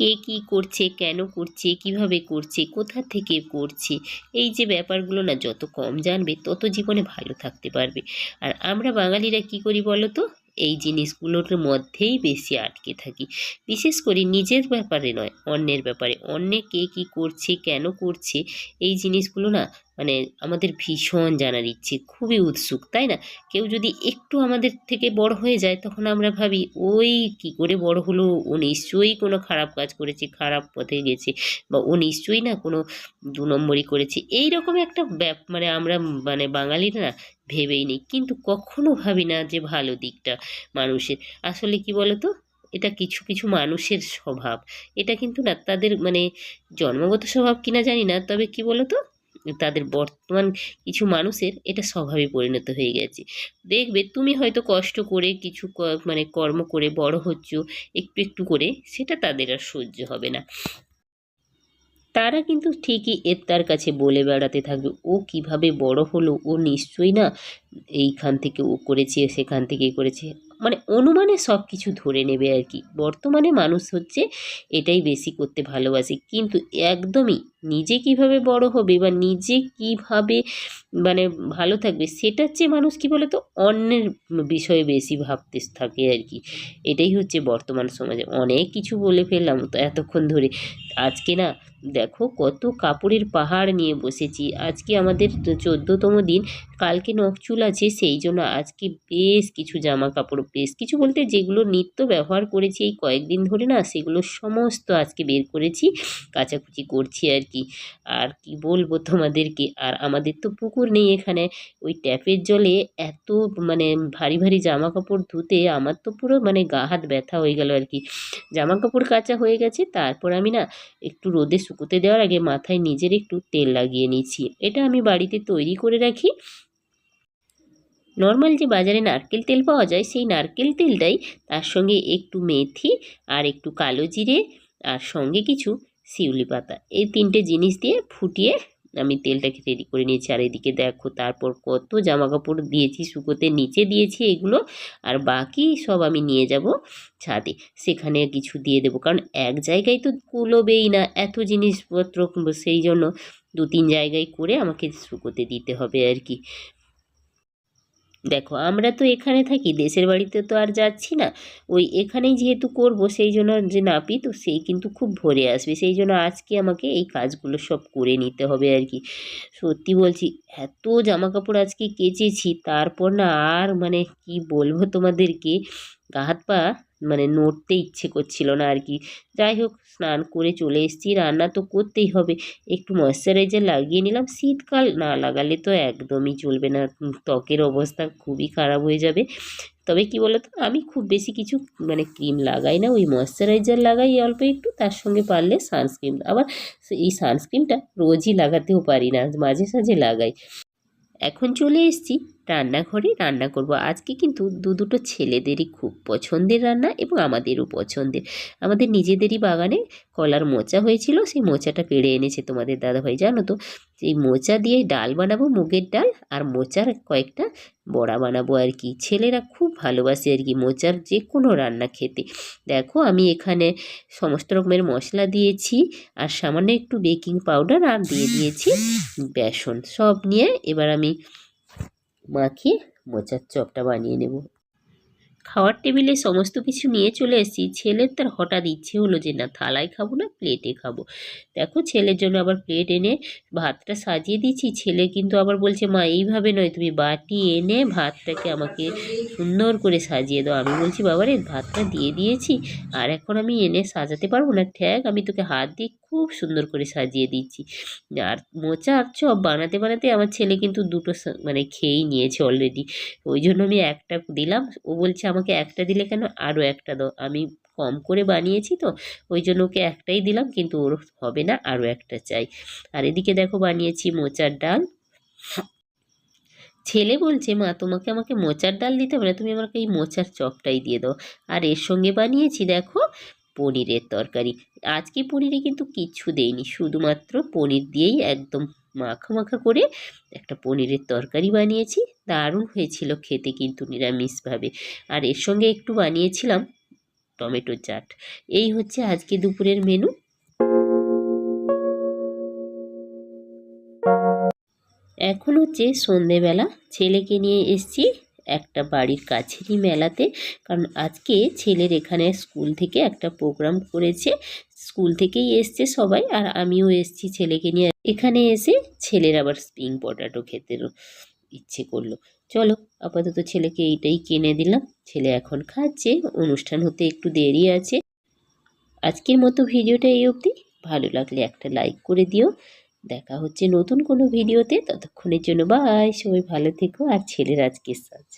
কে কি করছে, কেন করছে, কীভাবে করছে, কোথা থেকে করছে, এই যে ব্যাপারগুলো না যত কম জানবে তত জীবনে ভালো থাকতে পারবে। আর আমরা বাঙালিরা কি করি বলো তো? এই জিনিসগুলোর মধ্যেই বেশি আটকে থাকি। বিশেষ করে নিজের ব্যাপারে নয়, অন্যের ব্যাপারে। অন্যে কে কী করছে, কেন করছে, এই জিনিসগুলো না মানে আমাদের ভীষণ জানার ইচ্ছে, খুবই উৎসুক, তাই না? কেউ যদি একটু আমাদের থেকে বড় হয়ে যায়, তখন আমরা ভাবি, ওই কি করে বড় হলো? ও নিশ্চয়ই কোনো খারাপ কাজ করেছে, খারাপ পথে গেছে, বা ও নিশ্চয়ই না কোনো দু নম্বরই করেছে। এই রকম একটা ব্যাপ মানে আমরা মানে বাঙালিরা না ভেবেই নিই, কিন্তু কখনো ভাবি না যে ভালো দিকটা মানুষের। আসলে কি বলতো? এটা কিছু কিছু মানুষের স্বভাব। এটা কিন্তু না তাদের মানে জন্মগত স্বভাব কিনা জানি না, তবে কি বলতো? তাদের বর্তমান কিছু মানুষের এটা স্বভাবে পরিণত হয়ে গেছে। দেখবে তুমি হয়তো কষ্ট করে কিছু মানে কর্ম করে বড় হচ্ছ, একটু একটু করে, সেটা তাদের আর সহ্য হবে না। তারা কিন্তু ঠিকই এর তার কাছে বলে বেড়াতে থাকবে, ও কীভাবে বড় হলো, ও নিশ্চয়ই না এইখান থেকে ও করেছে, সেখান থেকে করেছে। মানে অনুমানে সব কিছু ধরে নেবে আর কি। বর্তমানে মানুষ হচ্ছে এটাই বেশি করতে ভালোবাসে, কিন্তু একদমই নিজে কীভাবে বড় হবে বা নিজে কীভাবে মানে ভালো থাকবে, সেটার চেয়ে মানুষ কি বলে তো অন্যের বিষয়ে বেশি ভাবতে থাকে আর কি। এটাই হচ্ছে বর্তমান সমাজে। অনেক কিছু বলে ফেললাম তো এতক্ষণ ধরে। আজকে না দেখো কত কাপড়ের পাহাড় নিয়ে বসেছি। আজকে আমাদের চোদ্দোতম দিন। কালকে নখচুল আছে, সেই জন্য আজকে বেশ কিছু জামা কাপড় বেশ কিছু বলতে যেগুলো নিত্য ব্যবহার করেছি এই কয়েকদিন ধরে না, সেগুলো সমস্ত আজকে বের করেছি, কাচাকুচি করছি আর কি? আর কি বলব তোমাদেরকে? আর আমাদের তো পুকুর নেই এখানে। ওই ট্যাপের জলে এত মানে ভারী ভারী জামা কাপড় ধুতে আমার তো পুরো মানে গা হাত ব্যথা হয়ে গেল আর কি। জামা কাপড় কাচা হয়ে গেছে, তারপর আমি না একটু রোদে শুকোতে দেওয়ার আগে মাথায় নিজের একটু তেল লাগিয়ে নিচ্ছি। এটা আমি বাড়িতে তৈরি করে রাখি। নর্মাল যে বাজারে নারকেল তেল পাওয়া যায়, সেই নারকেল তেলটাই তার সঙ্গে একটু মেথি আর একটু কালো জিরে আর সঙ্গে কিছু শিউলি পাতা। এই তিনটে জিনিস দিয়ে ফুটিয়ে আমি তেলটাকে রেডি করে নিয়েছি। আর এদিকে দেখো, তারপর কত জামা কাপড় দিয়েছি, শুকোতে নিচে দিয়েছি এগুলো। আর বাকি সব আমি নিয়ে যাব ছাদে। সেখানে কিছু দিয়ে দেবো। কারণ এক জায়গায় তো কুলোবেই না এত জিনিসপত্র। সেই জন্য দু তিন জায়গায় করে আমাকে শুকোতে দিতে হবে আর কি। দেখো, আমরা তো এখানে থাকি, দেশের বাড়িতে তো আর যাচ্ছি না। ওই এখানেই যেহেতু করব, সেই জন্য যে নাপি, তো সেই কিন্তু খুব ভরে আসবে। সেই জন্য আজকে আমাকে এই কাজগুলো সব করে নিতে হবে আর কি। সত্যি বলছি, এত জামা কাপড় আজকে কেচেছি, তারপর না আর মানে কি বলব তোমাদেরকে, গা হাত পা মানে নড়তে ইচ্ছে করছিল না আর কি। যাই হোক, স্নান করে চলে এসেছি। রান্না তো করতেই হবে। একটু ময়শ্চারাইজার লাগিয়ে নিলাম। শীতকাল না লাগালে তো একদমই চলবে না। ত্বকের অবস্থা খুবই খারাপ হয়ে যাবে। তবে কি বলতো, আমি খুব বেশি কিছু মানে ক্রিম লাগাই না। ওই ময়শ্চারাইজার লাগাই অল্প একটু। তার সঙ্গে পারলে সানস্ক্রিন আবার এই সানস্ক্রিনটা রোজই লাগাতেও পারি না। মাঝে সাঝে লাগাই। এখন চলে এসেছি। রান্নাঘরে রান্না করব। আজকে কিন্তু দু দুটো ছেলেদেরই খুব পছন্দের রান্না এবং আমাদেরও পছন্দের। আমাদের নিজেদেরই বাগানে কলার মোচা হয়েছিল, সেই মোচাটা পেড়ে এনেছে তোমাদের দাদাভাই, জানো তো? সেই মোচা দিয়ে ডাল বানাবো, মুগের ডাল আর মোচার কয়েকটা বড়া বানাবো আর কি। ছেলেরা খুব ভালোবাসে আর কি মোচার যে কোনো রান্না খেতে। দেখো আমি এখানে সমস্ত রকমের মশলা দিয়েছি আর সামান্য একটু বেকিং পাউডার আর দিয়ে দিয়েছি বেসন। সব নিয়ে এবার আমি মাখিয়ে মোচার চপটা বানিয়ে নেব। খাওয়ার টেবিলে সমস্ত কিছু নিয়ে চলে এসেছি। ছেলের তার হঠাৎ ইচ্ছে হলো যে, না, থালায় খাব না, প্লেটে খাব। দেখো, ছেলের জন্য আবার প্লেট এনে ভাতটা সাজিয়ে দিয়েছি। ছেলে কিন্তু আবার বলছে, মা, এইভাবে নয়, তুমি বাটি এনে ভাতটাকে আমাকে সুন্দর করে সাজিয়ে দাও। আমি বলছি, বাবারে, ভাতটা দিয়ে দিয়েছি, আর এখন আমি এনে সাজাতে পারব না? ঠ্যাক আমি তোকে হাত দিয়ে খুব সুন্দর করে সাজিয়ে দিচ্ছি। আর মোচা আর চপ বানাতে বানাতে আমার ছেলে কিন্তু দুটো মানে খেয়েই নিয়েছে অলরেডি ওই জন্য আমি একটা দিলাম, ও বলছে আমাকে একটা দিলে কেন আরও একটা দাও। আমি কম করে বানিয়েছি তো, ওই জন্য ওকে একটাই দিলাম, কিন্তু ওর হবে না, আরও একটা চাই। আর এদিকে দেখো বানিয়েছি মোচার ডাল। ছেলে বলছে, মা, তোমাকে আমাকে মোচার ডাল দিতে হবে না, তুমি আমাকে এই মোচার চপটাই দিয়ে দাও। আর এর সঙ্গে বানিয়েছি, দেখো পনিরের তরকারি। আজকে পনিরে কিন্তু কিচ্ছু দেইনি, শুধুমাত্র পনির দিয়েই একদম মাখা মাখা করে একটা পনিরের তরকারি বানিয়েছি। দারুণ হয়েছিল খেতে কিন্তু নিরামিষভাবে। আর এর সঙ্গে একটু বানিয়েছিলাম টমেটো চাট। এই হচ্ছে আজকে দুপুরের মেনু। এখন হচ্ছে সন্ধেবেলা। ছেলেকে নিয়ে এসছি একটা বাড়ির কাছেরই মেলাতে। কারণ আজকে ছেলের এখানে স্কুল থেকে একটা প্রোগ্রাম করেছে। স্কুল থেকেই এসছে সবাই আর আমিও এসছি ছেলেকে নিয়ে। এখানে এসে ছেলের আবার স্প্রিং পটাটো খেতেরও ইচ্ছে করল। চলো, আপাতত ছেলেকে এইটাই কিনে দিলাম। ছেলে এখন খাচ্ছে, অনুষ্ঠান হতে একটু দেরি আছে। আজকের মতো ভিডিওটা এই অবধি। ভালো লাগলে একটা লাইক করে দিও। দেখা হচ্ছে নতুন কোনো ভিডিওতে, ততক্ষণের জন্য বাই সবাই ভালো থেকো আর ছেলের আজকে সাজ।